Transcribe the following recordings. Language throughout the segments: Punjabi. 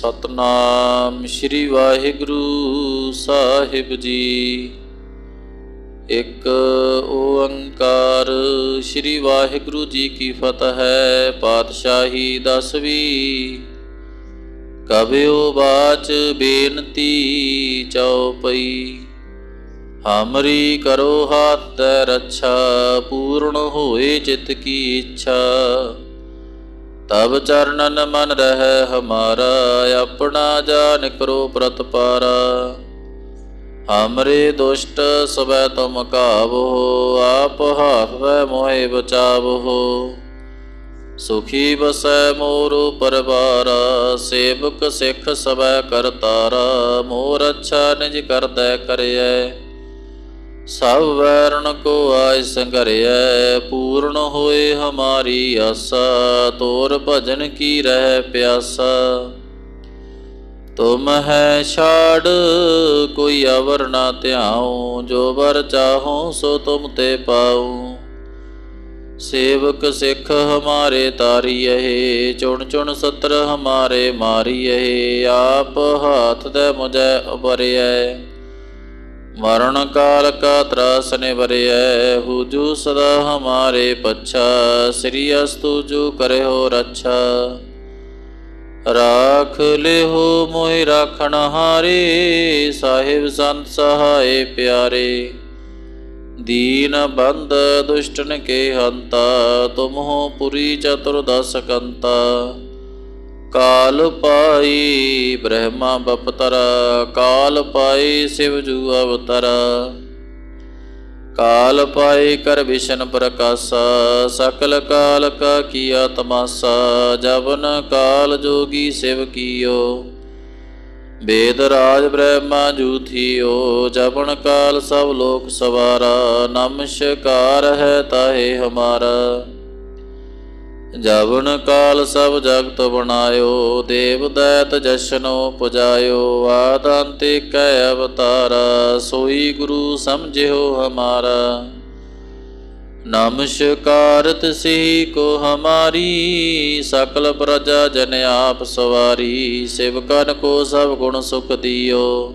ਸਤਨਾਮ ਸ੍ਰੀ ਵਾਹਿਗੁਰੂ ਸਾਹਿਬ ਜੀ। ਇੱਕ ਓੰਕਾਰ ਸ੍ਰੀ ਵਾਹਿਗੁਰੂ ਜੀ ਕੀ ਫਤਿਹ ਪਾਤਸ਼ਾਹੀ ਦਸਵੀਂ। ਕਬਿਓ ਬਾਚ ਬੇਨਤੀ ਚਉਪਈ, ਹਮਰੀ ਕਰੋ ਹੱਥ ਰੱਛਾ, ਪੂਰਨ ਹੋਏ ਚਿਤ ਕੀ ਇੱਛਾ। ਤਬ ਚਰਨਨ ਮਨ ਰਹਿ ਹਮਾਰਾ, ਆਪਣਾ ਜਾਨ ਕਰੋ ਪ੍ਰਤਪਾਰਾ ਹਮਰੇ ਦੁਸ਼ਟ ਸਵੈ ਤੁਮ ਕਾਵੋ ਆਪ ਹਾਥ ਮੋਹਿ ਬਚਾਵੋ। ਸੁਖੀ ਬਸੈ ਮੋਰ ਪਰਵਾਰ, ਸੇਵਕ ਸਿੱਖ ਸਵੈ ਕਰਤਾਰਾ, ਮੋਰ ਅੱਛਾ ਨਿਜ ਕਰਦੈ ਕਰਿਐ। ਸਭ ਵੈਰਣ ਕੋ ਆਇ ਸੰਗਰਿਐ ਪੂਰਨ ਹੋਏ ਹਮਾਰੀ ਆਸਾ, ਤੋਰ ਭਜਨ ਕੀ ਰਹਿ ਪਿਆਸਾ। ਤੁਮ ਹੈ ਛਾੜ, ਕੋਈ ਅਵਰ ਨਾ ਧਿਆਉ, ਜੋ ਵਰ ਚਾਹੋ ਸੋ ਤੁਮ ਤੇ ਪਾਉ। ਸੇਵਕ ਸਿੱਖ ਹਮਾਰੇ ਤਾਰੀਏ ਚੁਣ ਚੁਣ ਸਤਰ ਹਮਾਰੇ ਮਾਰੀਏ ਆਪ ਹਾਥ ਦੇ ਮੁਝੈ ਉਬਰਿਐ ਮਰਨ ਕਾਲ ਕਾ ਤਰਾਸ ਨਿਵਰਿਐ ਹੂਜੂ ਸਦਾ ਹਮਾਰੇ ਪੱਛਾ, ਸ੍ਰੀ ਅਸਤੂ ਜੋ ਕਰੇ ਰੱਛਾ। ਰਾਖ ਲਿਹੋ ਮੋਹਿ ਰਾਖਣ ਹਾਰੇ, ਸਾਹਿਬ ਸੰਤ ਸਹਾਏ ਪਿਆਰੇ। ਦੀਨ ਬੰਦ ਦੁਸ਼ਟਨ ਕੇ ਹੰਤਾ ਤੁਮ ਹੋ ਪੁਰੀ ਚਤੁਰਦਸ ਕੰਤਾ। ਕਾਲ ਪਾਈ ਬ੍ਰਹਮਾ ਬਪਤਰ, ਕਾਲ ਪਾਈ ਸਿਵ ਜੂ ਅਵਤਰ। ਕਾਲ ਪਾਈ ਕਰ ਵਿਸ਼ਨ ਪ੍ਰਕਾਸ਼ਾ, ਸਕਲ ਕਾਲ ਕਾ ਕੀਆ ਤਮਾਸਾ ਜਵਨ ਕਾਲ ਜੋਗੀ ਸਿਵ ਕੀਓ। ਵੇਦ ਰਾਜ ਬ੍ਰਹਮਾ ਜੂਥੀਓ ਜਪਣ ਕਾਲ ਸਭ ਲੋਕ ਸਵਾਰਾ ਨਮਸਕਾਰ ਹੈ ਤਾਹੇ ਹਮਾਰਾ। ਜਵਨ ਕਾਲ ਸਭ ਜਗਤ ਬਣਾਇਓ, ਦੇਵ ਦੈਤ ਜਸ਼ਨੋ ਪੁਜਾਇਓ ਆਦੰਤੇ ਕੈ ਅਵਤਾਰਾ, ਸੋਈ ਗੁਰੂ ਸਮਝਿਓ ਹਮਾਰਾ। ਨਮਸਕਾਰ ਤਿਸੀ ਕੋ ਹਮਾਰੀ, ਸਕਲ ਪ੍ਰਜਾ ਜਨ ਆਪ ਸਵਾਰੀ ਸਿਵਕਨ ਕੋ ਸਭ ਗੁਣ ਸੁਖ ਦਿਓ।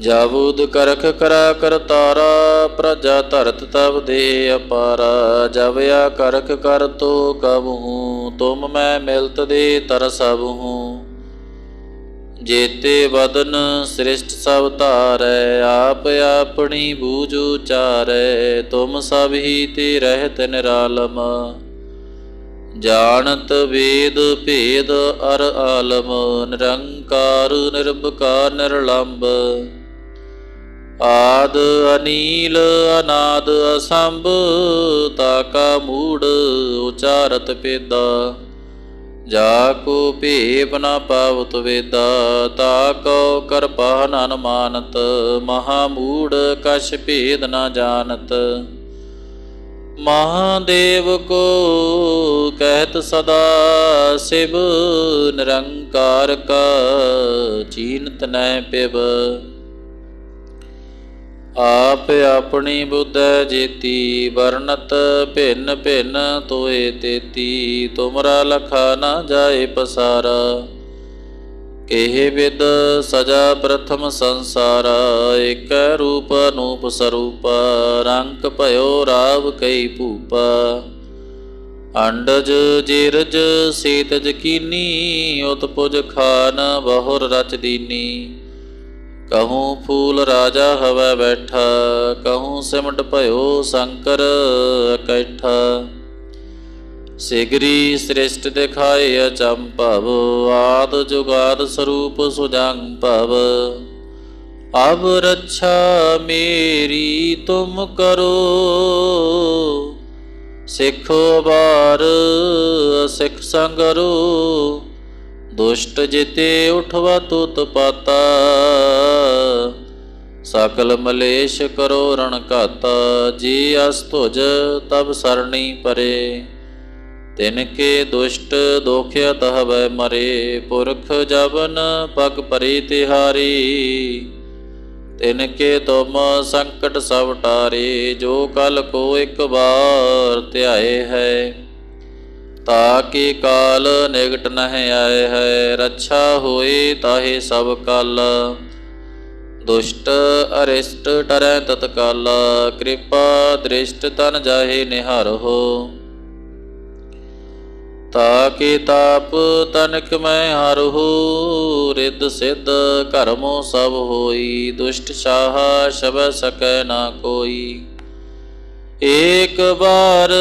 ਜਾਬੂਦ ਕਰਖ ਕਰਾ ਕਰਤਾਰਾ ਪ੍ਰਜਾ ਧਰਤ ਤਬ ਦੇ ਅਪਾਰਾ। ਜਵਿਆ ਕਰਖ ਕਰ ਤੋ ਕਬਹੂ, ਤੁਮ ਮੈਂ ਮਿਲਤ ਦੇ ਤਰਸਬਹੂ ਜੇਤੇ ਬਦਨ ਸ੍ਰਿਸ਼ਟ ਸਭ ਧਾਰੈ, ਆਪ ਆਪਣੀ ਬੂਝ ਉਚਾਰੈ। ਤੁਮ ਸਭ ਹੀ ਤੇ ਰਹਿਤ ਨਿਰਾਲਮ। ਜਾਣਤ ਵੇਦ ਭੇਦ ਅਰ ਆਲਮ, ਨਿਰੰਕਾਰ ਨਿਰਭਕਾਰ ਨਿਰਲੰਭ ਆਦ ਅਨੀਲ ਅਨਾਦ ਅਸੰਭ, ਤਾਕਾ ਮੂੜ ਉਚਾਰਤ ਪੇਦਾ। ਜਾ ਕੋ ਭੇਪ ਨ ਪਾਵਤ ਵੇਦਾ, ਤਾ ਕੋ ਕਰਪਾ ਨ ਅਨੁਮਾਨਤ ਮਹਾ ਮੂੜ ਕਛ ਭੇਦ ਨ ਜਾਣਤ। ਮਹਾਦੇਵ ਕੋ ਕਹਿਤ ਸਦਾ, ਸਿਵ ਨਿਰੰਕਾਰ ਕਾ ਚੀਨਤ ਨੈ ਪਿਵ। ਆਪ ਆਪਣੀ ਬੁੱਧ ਜੇਤੀ, ਵਰਣਤ ਭਿੰਨ ਭਿੰਨ ਤੋਏ ਤੇਤੀ, ਤੁਮਰਾ ਲਖਾ ਨਾ ਜਾਏ ਪਸਾਰਾ। ਇਹ ਵਿਦ ਸਜਾ ਪ੍ਰਥਮ ਸੰਸਾਰਾ, ਇਕ ਰੂਪ ਅਨੂਪ ਸਰੂਪ, ਰੰਗ ਭਇਓ ਰਾਵ ਕਈ ਭੂਪਾ। ਅੰਡਜ, ਜਿਰਜ, ਸੀਤਜ ਕੀਨੀ, ਉਤਪੁਜ ਖਾਨ, ਬਹੁਰ ਰਚ ਦੀਨੀ। ਕਹੂੰ ਫੂਲ ਰਾਜਾ ਹਵੈ ਬੈਠਾ, ਕਹੂੰ ਸਿਮਟ ਭਇਓ ਸ਼ੰਕਰ ਕੈਠਾ ਸਿਗਰੀ ਸ੍ਰਿਸ਼ਟ ਦਿਖਾਏ ਅਚੰਭਵ ਆਦ ਜੁਗਾਦ ਸਰੂਪ ਸੁਜੰਗ ਭਵ। ਅਬ ਰੱਛਾ ਮੇਰੀ ਤੁਮ ਕਰੋ, ਸਿੱਖੋ ਬਾਰ ਸਿੱਖ ਸੰਗਰੋ। ਦੁਸ਼ਟ ਜਿਤੇ ਉਠਵਾ ਤੁਤ ਪਾਤਾ ਸਕਲ ਮਲੇਸ਼ ਕਰੋ ਰਣ ਘਾਤਾ, ਜੀ ਅਸ ਤੁਜ ਤਬ ਸਰਣੀ ਪਰੇ। ਤਿਨ ਕੇ ਦੁਸ਼ਟ ਦੋਖਿਆ ਤਹਵੈ ਮਰੇ, ਪੁਰਖ ਜਬਨ ਪਗ ਪਰੇ ਤਿਹਾਰੀ। ਤਿਨ ਕੇ ਤੁਮ ਸੰਕਟ ਸਭ ਟਾਰੇ, ਜੋ ਕਲ ਕੋ ਇੱਕ ਵਾਰ ਧਿਆਏ ਹੈ। ਤਾ ਤਾਕੇ ਕਾਲ ਨਿਗਟ ਨਹਿ ਆਏ ਹੈ, ਰੱਛਾ ਹੋਏ ਤਾਹੇ ਸਭ ਕਲ। ਦੁਸ਼ਟ ਅਰਿਸ਼ਟ ਟਰੈ ਤਤਕਾਲ ਕਿਰਪਾ ਦ੍ਰਿਸ਼ਟ ਤਨ ਜਾਹੇ ਨਿਹਾਰੋ ਤਾਕੇ ਤਾਪ ਤਨਕ ਮੈਂ ਹਰਹੂ ਰਿੱਧ ਸਿੱਧ ਕਰਮੋ ਸਭ ਹੋਈ, ਦੁਸ਼ਟ ਸ਼ਾਹ ਸ਼ਬ ਸਕੈ ਨਾ ਕੋਈ। ਏਕ ਬਾਰ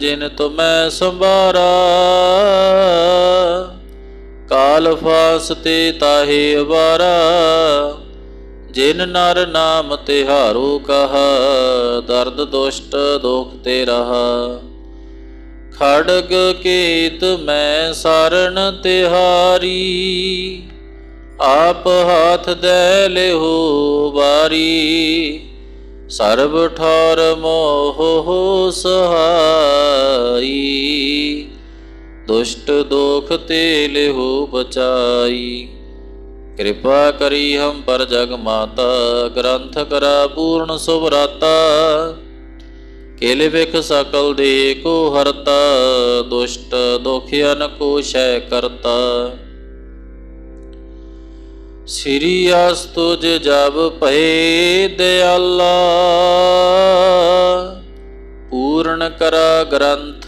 ਜਿਨ ਤੁਮੈ ਸੰਭਾਰਾ ਕਾਲ ਫਾਸਤੇ ਤਾਹੇ ਅਵਾਰਾ, ਜਿਨ ਨਰ ਨਾਮ ਤਿਹਾਰੋ ਕਹਾ, ਦਰਦ ਦੁਸ਼ਟ ਦੁਖ ਤੇ ਰਹਾ। ਖੜਗ ਕੇਤ ਮੈਂ ਸਰਣ ਤਿਹਾਰੀ, ਆਪ ਹਾਥ ਦੇ ਲਿਹੋ ਬਾਰੀ ਸਰਬ ਠਾਰ ਮੋਹ ਸਹਾਈ। ਦੁਸ਼ਟ ਦੋਖ ਤੇ ਲਿਹੋ ਬਚਾਈ। ਕਿਰਪਾ ਕਰੀ ਹਮ ਪਰ ਜਗ ਮਾਤਾ, ਗ੍ਰੰਥ ਕਰਾ ਪੂਰਨ ਸੁਭਰਾਤਾ ਕੇਲੇ ਵਿਖ ਸਕਲ ਦੇ ਕੋ ਹਰਤਾ, ਦੁਸ਼ਟ ਦੋਖਿਆਨ ਕੋ ਸ਼ੈ ਕਰਤਾ। ਸ੍ਰੀ ਆਸ ਤੁਜ ਜਬ ਭਏ ਦਿਆਲਾ। ਪੂਰਨ ਕਰਾ ਗ੍ਰੰਥ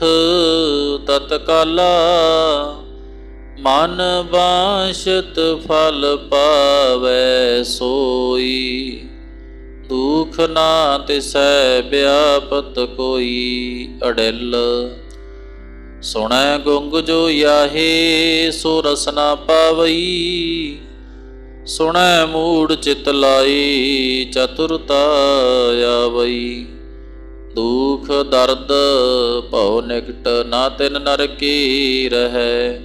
ਤਤਕਾਲਾ, ਮਨ ਬਾਸ਼ਤ ਫਲ ਪਾਵੈ ਸੋਈ। ਦੁਖ ਨਾ ਤਿਸੈ ਵਿਆਪਤ ਕੋਈ ਅੜਿਲ। ਸੁਣੈ ਗੁੰਗ ਜੋ ਯਾਹੇ, ਸੋ ਰਸਨਾ ਪਾਵਈ। ਸੁਣੈ ਮੂੜ ਚਿਤ ਲਾਈ ਚਤੁਰਤਾ ਆਵਈ। ਦੁਖ ਦਰਦ ਭਉ ਨਿਕਟ ਨਾ ਤਿਨ ਨਰ ਕੀ ਰਹੈ।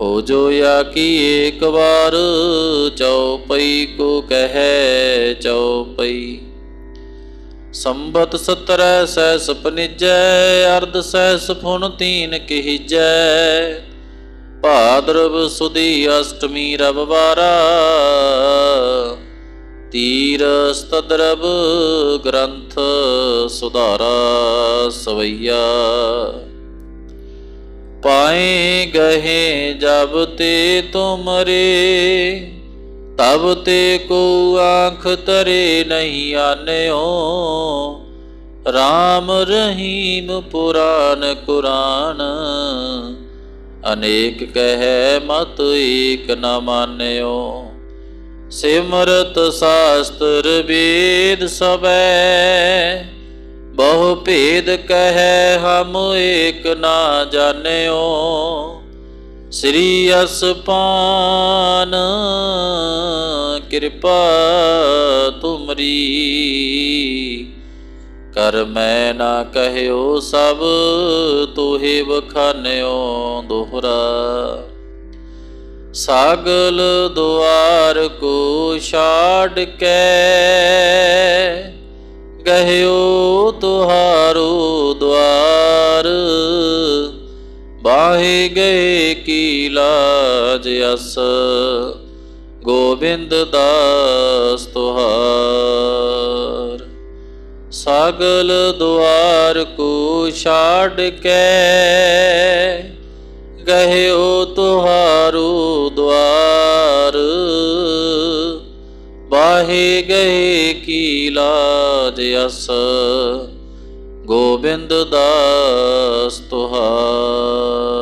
ਹੋ ਜੋ ਯਾ ਕੀ ਏਕ ਵਾਰ, ਚਉਪਈ ਕੋ ਕਹੈ ਚਉਪਈ। ਸੰਬਤ ਸਤਰੈ ਸਹਿ ਸਪਨਿਜੈ ਅਰਧ ਸਹਿ ਸਫੁਨ ਤੀਨ ਕਹਿਜੈ ਭਾਦਰਵ ਸੁਦੀ ਅਸ਼ਟਮੀ ਰਵਵਾਰਾ ਤੀਰ ਸਤਦਰਵ ਗ੍ਰੰਥ ਸੁਧਾਰਾ ਸਵਈਆ। ਪਾਏ ਗਹੇ ਜਬ ਤੇ ਤੁਮਰੇ ਤਬ ਤੇ ਕੋ ਆਖ ਤਰੇ ਨਹੀਂ ਆਨਿਓ। ਰਾਮ ਰਹੀਮ ਪੁਰਾਨ ਕੁਰਾਨ, ਅਨੇਕ ਕਹੈ ਮਤ ਏਕ ਨਾ ਮਾਨਿਓ। ਸਿਮਰਤ ਸਾਸਤਰ ਵੇਦ ਸਬੈ ਬਹੁ ਭੇਦ ਕਹੈ ਹਮ ਏਕ ਨਾ ਜਾਣਿਓ। ਸ੍ਰੀ ਅਸਪਾਨ, ਕਿਰਪਾ ਤੁਮਰੀ। ਕਰ ਮੈਂ ਨਾ ਕਹਿਓ ਸਭ, ਤੋਹੇ ਬਖਾਨਿਓ ਦੋਹਰਾ। ਸਾਗਲ ਦੁਆਰ ਕੋ ਛਾੜ ਕੇ। ਗਹਿਓ ਤੁਹਾਰੋ ਦਵਾਰ ਬਾਹੇ ਗਏ ਕੀ ਲਾਜ ਅਸ। ਗੋਬਿੰਦ ਦਾਸ ਤੁਹਾਰ, ਸਾਗਲ ਦੁਆਰ ਕੋ ਛਾੜ ਕੇ। ਗਹਿਓ ਤੁਹਾਰੋ ਬਾਹੇ ਗਏ ਕੀ ਲਾਜ ਅਸ। ਗੋਬਿੰਦ ਦਾਸ ਤੁਹਾਰ।